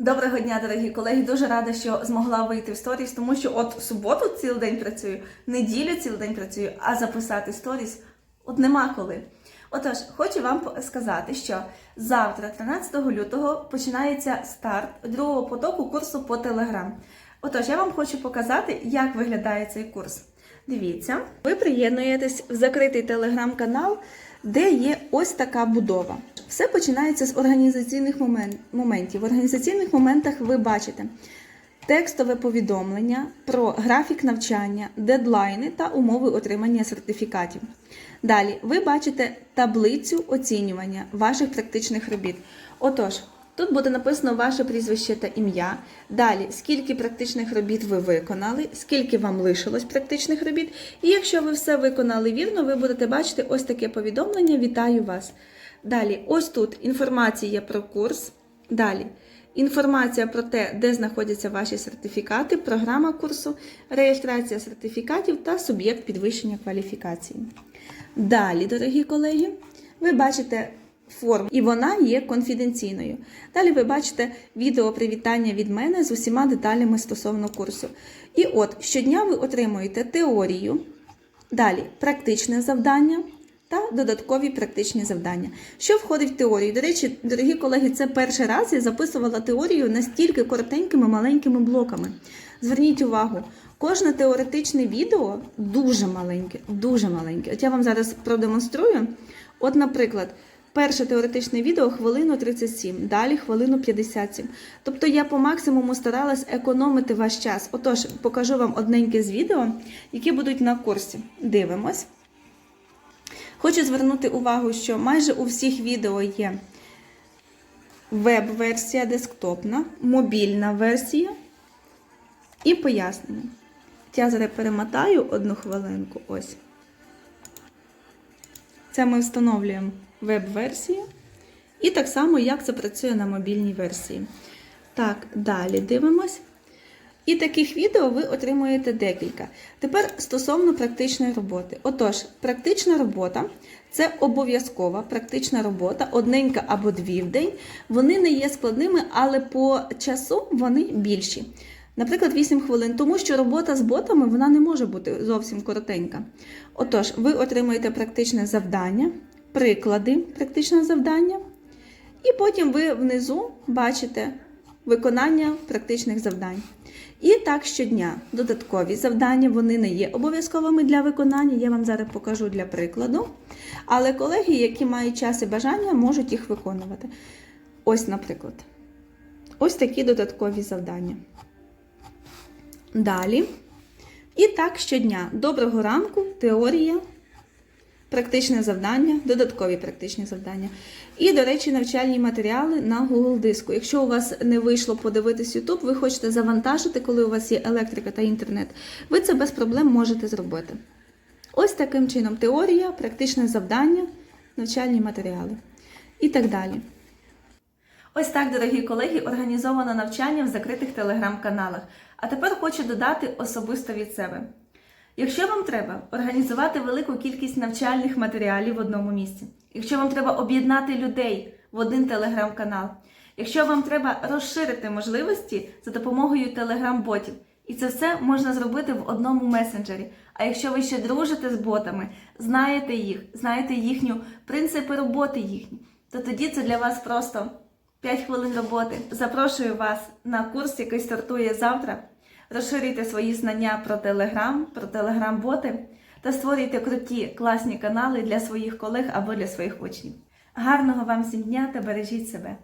Доброго дня, дорогі колеги. Дуже рада, що змогла вийти в сторіс, тому що от суботу цілий день працюю, неділю цілий день працюю, а записати сторіс от нема коли. Отож, хочу вам сказати, що завтра, 13 лютого, починається старт другого потоку курсу по Телеграм. Отож, я вам хочу показати, як виглядає цей курс. Дивіться, ви приєднуєтесь в закритий телеграм-канал, де є ось така будова. Все починається з організаційних момен- моментів. В організаційних моментах ви бачите текстове повідомлення про графік навчання, дедлайни та умови отримання сертифікатів. Далі ви бачите таблицю оцінювання ваших практичних робіт. Отож, тут буде написано ваше прізвище та ім'я. Далі, скільки практичних робіт ви виконали, скільки вам лишилось практичних робіт. І якщо ви все виконали вірно, ви будете бачити ось таке повідомлення Вітаю вас. Далі, ось тут інформація про курс. Далі. Інформація про те, де знаходяться ваші сертифікати, програма курсу, реєстрація сертифікатів та суб'єкт підвищення кваліфікації. Далі, дорогі колеги, ви бачите форму, і вона є конфіденційною. Далі ви бачите відео привітання від мене з усіма деталями стосовно курсу. І от щодня ви отримуєте теорію, далі практичне завдання. Та додаткові практичні завдання. Що входить в теорію? До речі, дорогі колеги, це перший раз я записувала теорію настільки коротенькими маленькими блоками. Зверніть увагу, кожне теоретичне відео дуже маленьке, дуже маленьке. От я вам зараз продемонструю. От, наприклад, перше теоретичне відео хвилину 37, далі хвилину 57. Тобто я по максимуму старалась економити ваш час. Отож, покажу вам одненьке з відео, які будуть на курсі. Дивимось. Хочу звернути увагу, що майже у всіх відео є веб-версія десктопна, мобільна версія і пояснення. Я зараз перемотаю одну хвилинку. Ось. Це ми встановлюємо веб-версію. І так само, як це працює на мобільній версії. Так, далі дивимось. І таких відео ви отримуєте декілька. Тепер стосовно практичної роботи. Отож, практична робота це обов'язкова практична робота, одненька або дві в день. Вони не є складними, але по часу вони більші. Наприклад, 8 хвилин, тому що робота з ботами вона не може бути зовсім коротенька. Отож, ви отримуєте практичне завдання, приклади практичного завдання, і потім ви внизу бачите виконання практичних завдань. І так щодня додаткові завдання, вони не є обов'язковими для виконання. Я вам зараз покажу для прикладу. Але колеги, які мають час і бажання, можуть їх виконувати. Ось, наприклад, ось такі додаткові завдання. Далі. І так щодня. Доброго ранку, теорія, практичне завдання, додаткові практичні завдання. І, до речі, навчальні матеріали на Google диску. Якщо у вас не вийшло подивитись YouTube, ви хочете завантажити, коли у вас є електрика та інтернет, ви це без проблем можете зробити. Ось таким чином теорія, практичне завдання, навчальні матеріали і так далі. Ось так, дорогі колеги, організовано навчання в закритих телеграм-каналах. А тепер хочу додати особисто від себе. Якщо вам треба організувати велику кількість навчальних матеріалів в одному місці, якщо вам треба об'єднати людей в один телеграм-канал, якщо вам треба розширити можливості за допомогою телеграм-ботів, і це все можна зробити в одному месенджері. А якщо ви ще дружите з ботами, знаєте їх, знаєте їхню принципи роботи їхні, то тоді це для вас просто 5 хвилин роботи. Запрошую вас на курс, який стартує завтра. Розширюйте свої знання про Телеграм, про Телеграм-боти та створюйте круті, класні канали для своїх колег або для своїх учнів. Гарного вам всім дня та бережіть себе!